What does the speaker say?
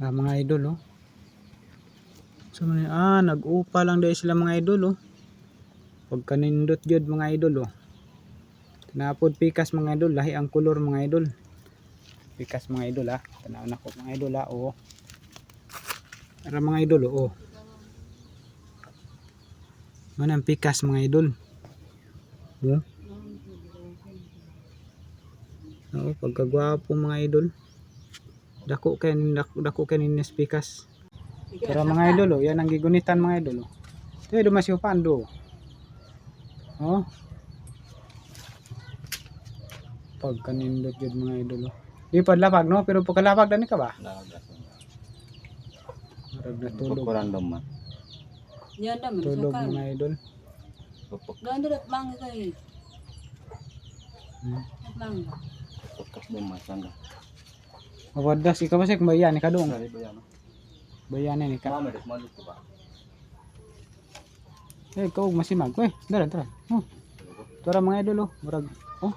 Ah, mga idol oh. So ah nag-upa lang dahil sila mga idol oh. Pagka nindot jud mga idol oh. Tinapod pikas mga idol, lahi ang kulor mga idol. Pikas mga idol ah. Tanaw na ko mga idol ah oh. Para mga idol oh. oh. Mana ang pikas mga idol. Oh. Oo, pagkagwapo mga idol. Dako kay dako, dako kay ni pikas. Pero mga idol, oh, yan ang gigunitan mga idol. Oh. Ito yung dumasyo pando. Oh. Pag kanindot yun mga idol. Oh. Di pa lapag no, pero pagkalapag dani ka ba? Marag na tulog. random man. Yan naman, Tulog mga idol. Ganda at mangga kayo. Hmm. At mangga. Pagkas man Wadas ikaw ba siya kumbayan kadung, doon? Bayanan ni ka. Eh, ikaw masimag. Eh, dara. Hmm. Oh. Tara mga idol, oh. Murag. Oh.